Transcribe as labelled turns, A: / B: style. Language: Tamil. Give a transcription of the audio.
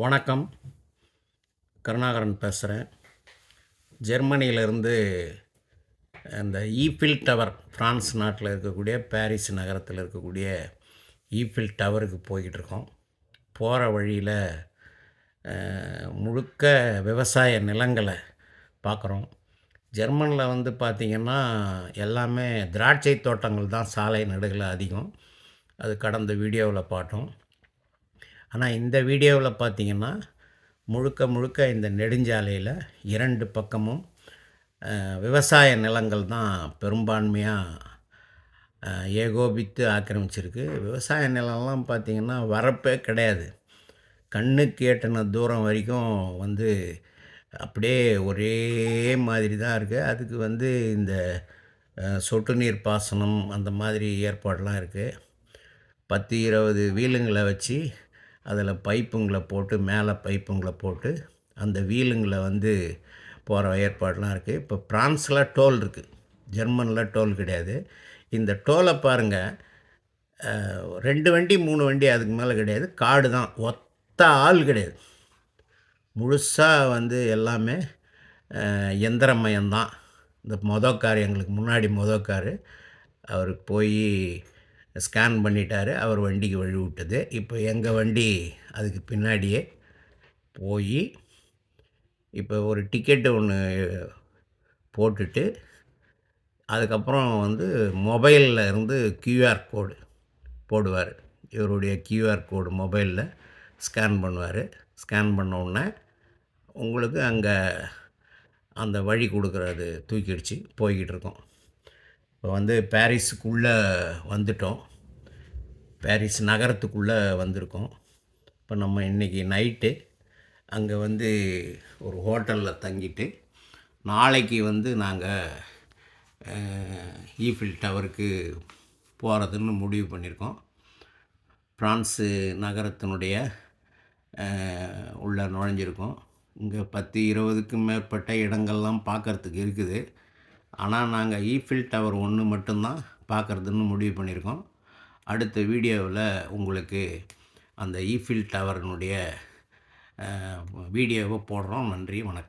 A: வணக்கம். கருணாகரன் பேசுகிறேன் ஜெர்மனியிலேருந்து அந்த ஈஃபில் டவர் ஃப்ரான்ஸ் நாட்டில் இருக்கக்கூடிய பாரிஸ் நகரத்தில் இருக்கக்கூடிய ஈஃபில் டவருக்கு போய்கிட்டு இருக்கோம். போகிற வழியில் முழுக்க விவசாய நிலங்களை பார்க்குறோம் ஜெர்மனில் வந்து பார்த்திங்கன்னா எல்லாமே திராட்சை தோட்டங்கள் தான் சாலை நடுகளை அதிகம். அது கடந்த வீடியோவில் பார்த்தோம். ஆனால் இந்த வீடியோவில் பார்த்தீங்கன்னா முழுக்க முழுக்க இந்த நெடுஞ்சாலையில் இரண்டு பக்கமும் விவசாய நிலங்கள் தான் பெரும்பான்மையாக ஏகோபித்து ஆக்கிரமிச்சிருக்கு. விவசாய நிலம்லாம் பார்த்திங்கன்னா வரப்பே கிடையாது. கண்ணுக்கு எட்டின தூரம் வரைக்கும் வந்து அப்படியே ஒரே மாதிரி தான் இருக்குது அதுக்கு வந்து இந்த சொட்டு நீர் பாசனம் அந்த மாதிரி ஏற்பாடெலாம் இருக்குது பத்து இருபது வீலுங்களை வச்சு அதில் பைப்புங்களை போட்டு மேலே பைப்புங்களை போட்டு அந்த வீலுங்களை வந்து போகிற ஏற்பாடெலாம் இருக்குது. இப்போ பிரான்ஸில் டோல் இருக்குது. ஜெர்மனில் டோல் கிடையாது. இந்த டோலை பாருங்கள் ரெண்டு வண்டி மூணு வண்டி அதுக்கு மேலே கிடையாது. காடு தான். ஒத்த ஆள் கிடையாது. முழுசாக வந்து எல்லாமே எந்திரமயம்தான். இந்த மொதக்கார் எங்களுக்கு முன்னாடி மொதக்கார் அவருக்கு போய் ஸ்கேன் பண்ணிட்டார் அவர் வண்டிக்கு வழி விட்டது இப்போ எங்கள் வண்டி அதுக்கு பின்னாடியே போய் இப்போ ஒரு டிக்கெட்டு ஒன்று போட்டுட்டு அதுக்கப்புறம் வந்து மொபைலில் இருந்து கியூஆர் கோடு போடுவார். இவருடைய கியூஆர் கோடு மொபைலில் ஸ்கேன் பண்ணுவார். ஸ்கேன் பண்ண உடனே உங்களுக்கு அங்கே அந்த வழி கொடுக்குறது தூக்கிடுச்சு போய்கிட்டு இருக்கோம். இப்போ வந்து பாரிஸுக்குள்ளே வந்துட்டோம். பாரிஸ் நகரத்துக்குள்ளே வந்திருக்கோம். இப்போ நம்ம இன்றைக்கி நைட்டு அங்கே வந்து ஒரு ஹோட்டலில் தங்கிட்டு நாளைக்கு வந்து நாங்கள் ஈஃபில் டவருக்கு போகிறதுன்னு முடிவு பண்ணியிருக்கோம் ஃப்ரான்ஸு நகரத்தினுடைய உள்ளே உள்ள நுழைஞ்சிருக்கோம். இங்கே பத்து இருபதுக்கும் மேற்பட்ட இடங்கள்லாம் பார்க்கறதுக்கு இருக்குது. ஆனால் நாங்கள் ஈஃபில் டவர் ஒன்று மட்டும்தான் பார்க்குறதுன்னு முடிவு பண்ணியிருக்கோம். அடுத்த வீடியோவில் உங்களுக்கு அந்த ஈஃபில் டவரினுடைய வீடியோவை போடுறோம். நன்றி வணக்கம்.